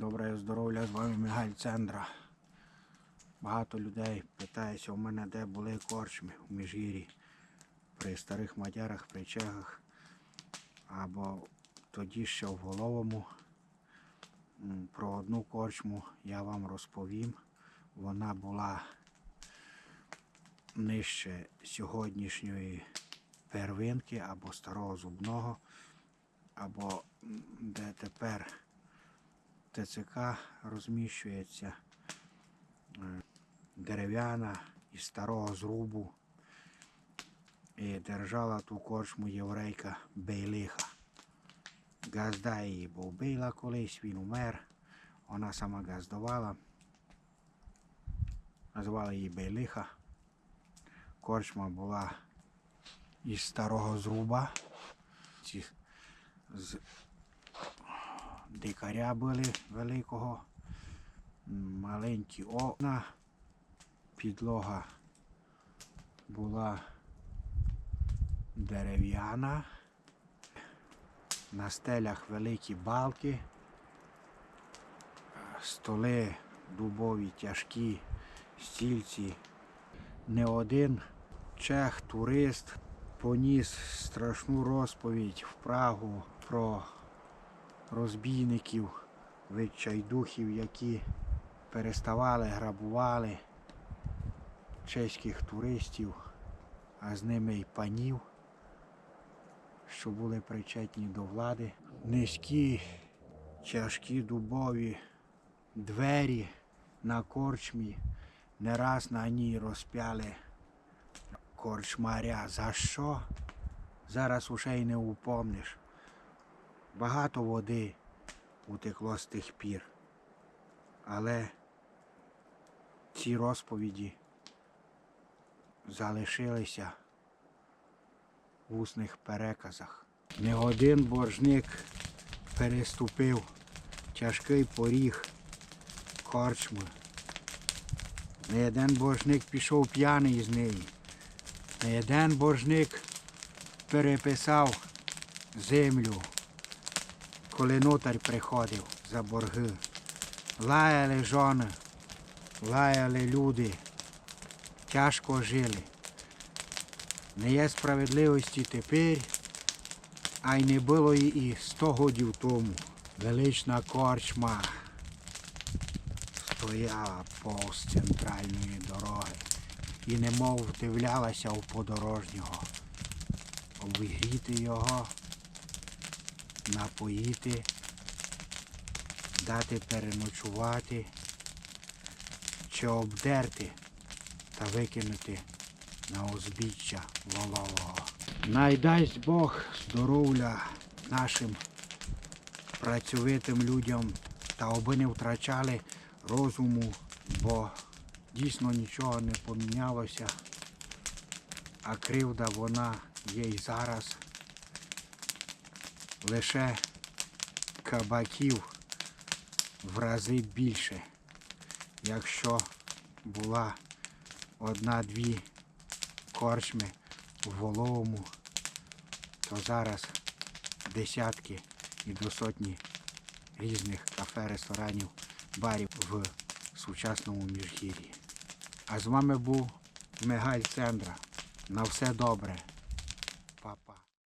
Добре здоров'я, з вами Мигаль Цендра. Багато людей питається у мене, де були корчми у Міжгір'ї. При старих мадярах, при чехах. Або тоді ще в головому. Про одну корчму я вам розповім. Вона була нижче сьогоднішньої первинки або старого зубного, або де тепер ТЦК розміщується е, дерев'яна із старого зрубу. І держала ту корчму єврейка Бейлиха. Газда її був Бейла колись, він умер. Вона сама газдувала. Назвали її Бейлиха. Корчма була із старого зруба. З дикаря були великого, маленькі окна, підлога була дерев'яна, на стелях великі балки, столи дубові тяжкі, стільці. Не один чех, турист поніс страшну розповідь в Прагу про розбійників, відчайдухів, які переставали, грабували чеських туристів, а з ними й панів, що були причетні до влади. Низькі, тяжкі дубові двері на корчмі, не раз на ній розп'яли корчмаря. За що? Зараз уже й не упомниш. Багато води утекло з тих пір. Але ці розповіді залишилися в усних переказах. Не один боржник переступив тяжкий поріг корчми. Не один боржник пішов п'яний з неї. Не один боржник переписав землю коли нотар приходив за борги. Лаяли жони, лаяли люди, тяжко жили. Не є справедливості тепер, а й не було і сто годів тому. Велична корчма стояла повз центральної дороги і немов вдивлялася у подорожнього. Обігріти його напоїти, дати переночувати чи обдерти та викинути на узбіччя волового. Найдасть Бог здоров'я нашим працьовитим людям та аби не втрачали розуму, бо дійсно нічого не помінялося, а кривда вона є й зараз лише кабаків в рази більше. Якщо була одна-дві корчми в головому, то зараз десятки і до сотні різних кафе, ресторанів, барів в сучасному міжгір'ї. А з вами був Мигаль Цендра. На все добре.